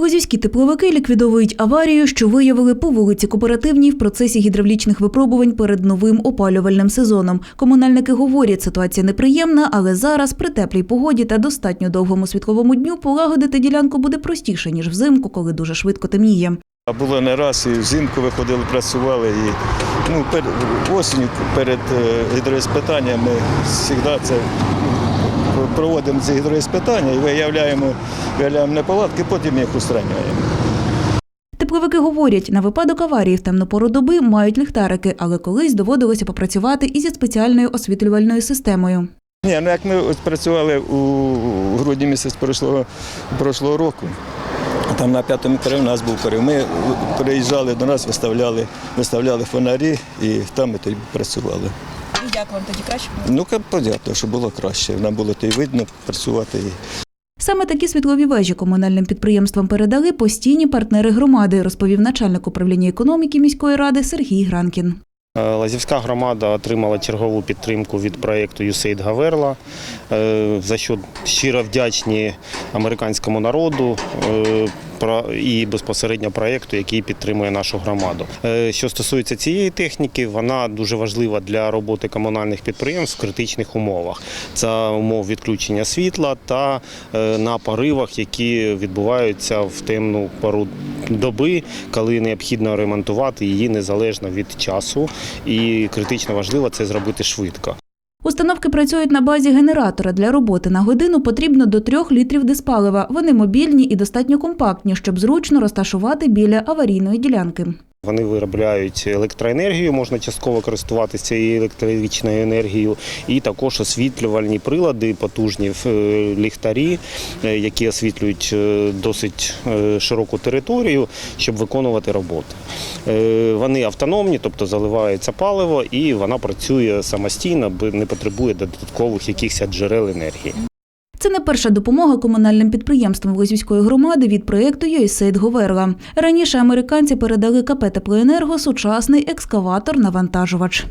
Лозівські тепловики ліквідовують аварію, що виявили по вулиці Кооперативній в процесі гідравлічних випробувань перед новим опалювальним сезоном. Комунальники говорять, ситуація неприємна, але зараз при теплій погоді та достатньо довгому світловому дню полагодити ділянку буде простіше ніж взимку, коли дуже швидко темніє. А було не раз, і взимку виходили, працювали. І, ну, перед перед е, гідроіспитанням ми завжди це проводимо ці гідроіспитання і виявляємо, виявляємо неполадки, потім їх устраняємо. Тепловики говорять, на випадок аварії в темну пору доби мають ліхтарики, але колись доводилося попрацювати і зі спеціальною освітлювальною системою. Ні, ну як ми ось працювали у грудні місяць прошлого, прошлого року, там на п'ятому карі у нас був карі. Ми приїжджали до нас, виставляли, виставляли фонарі і там ми тоді працювали. Як вам тоді краще було? Ну, понятно, що було краще. Нам було то й видно працювати. Саме такі світлові вежі комунальним підприємствам передали постійні партнери громади, розповів начальник управління економіки міської ради Сергій Гранкін. Е, Лазівська громада отримала чергову підтримку від проєкту USAID Гаверла, е, за що щиро вдячні американському народу е, і безпосередньо проєкту, який підтримує нашу громаду. Що стосується цієї техніки, вона дуже важлива для роботи комунальних підприємств в критичних умовах. Це умов відключення світла та на поривах, які відбуваються в темну пору доби, коли необхідно ремонтувати її незалежно від часу. І критично важливо це зробити швидко. Установки працюють на базі генератора. Для роботи на годину потрібно до трьох літрів диспалива. Вони мобільні і достатньо компактні, щоб зручно розташувати біля аварійної ділянки. Вони виробляють електроенергію, можна частково користуватися цією електричною енергією, і також освітлювальні прилади, потужні е, ліхтарі, е, які освітлюють е, досить широку територію, щоб виконувати роботи. Е, Вони автономні, тобто заливається паливо, і вона працює самостійно, не потребує додаткових якихось джерел енергії. Це не перша допомога комунальним підприємствам Лозівської громади від проєкту «Юйсейд Говерла. Раніше американці передали КП «Теплоенерго» сучасний екскаватор-навантажувач.